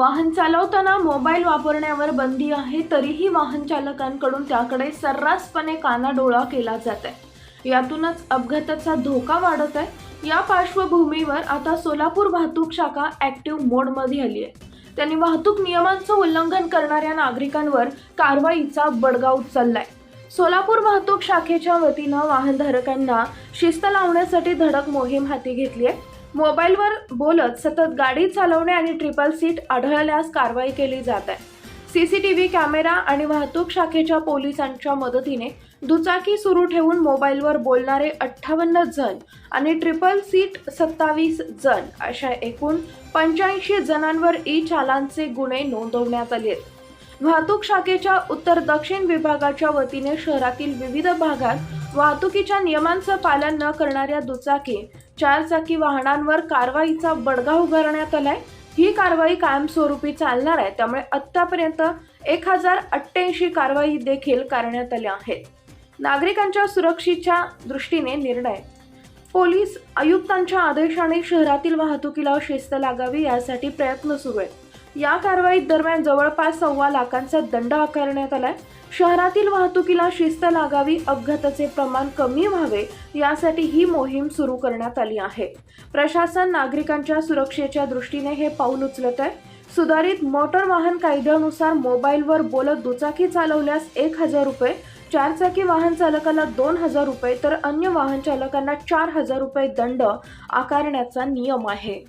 वाहन चालवताना मोबाईल वापरण्यावर बंदी आहे तरीही वाहन चालकांकडून त्याकडे सर्रासपणे कानाडोळा केला जात आहे यातूनच अपघाताचा धोका वाढत आहे. या पार्श्वभूमीवर आता सोलापूर वाहतूक शाखा ऍक्टिव्ह मोडमध्ये आली आहे त्यांनी वाहतूक नियमांचं उल्लंघन करणाऱ्या नागरिकांवर कारवाईचा बडगा उचललाय. सोलापूर वाहतूक शाखेच्या वतीनं वाहनधारकांना शिस्त लावण्यासाठी धडक मोहीम हाती घेतली आहे मोबाईलवर बोलत सतत गाडी चालवणे आणि ट्रिपल सीट आढळल्यास कारवाई केली जात आहे. C C T V camera आणि वाहतूक शाखेच्या पोलिसांच्या मदतीने दुचाकी सुरू ठेवून मोबाईलवर बोलणारे अठ्ठावन्न जण आणि ट्रिपल सीट सत्तावीस जण अशा एकूण पंच्याऐंशी जणांवर ई चालांचे गुन्हे नोंदवण्यात आले आहेत. वाहतूक शाखेच्या उत्तर दक्षिण विभागाच्या वतीने शहरातील विविध भागात वाहतुकीच्या नियमांचं पालन न करणाऱ्या दुचाकी चारचाकी वाहनांवर कारवाईचा बडगा उभारण्यात आलाय. ही कारवाई कायमस्वरूपी चालणार आहे त्यामुळे आत्तापर्यंत एक हजार अठ्ठ्याऐंशी कारवाई देखील करण्यात आल्या आहेत. नागरिकांच्या सुरक्षेच्या दृष्टीने निर्णय. पोलीस आयुक्तांच्या आदेशाने शहरातील वाहतुकीला शिस्त लागावी यासाठी प्रयत्न सुरू आहेत. या कारवाईत दरम्यान जवळपास सव्वा लाखांचा दंड आकारण्यात आलाय. शहरातील वाहतुकीला शिस्त लागावी अपघाताचे प्रमाण कमी व्हावे यासाठी ही मोहीम सुरू करण्यात आली आहे. प्रशासन नागरिकांच्या सुरक्षेच्या दृष्टीने हे पाऊल उचलत आहे. सुधारित मोटर वाहन कायद्यानुसार मोबाईलवर बोलत दुचाकी चालवल्यास एक हजार रुपये चारचाकी वाहन चालकाला दोन हजार रुपये तर अन्य वाहन चालकांना चार हजार रुपये दंड आकारण्याचा नियम आहे.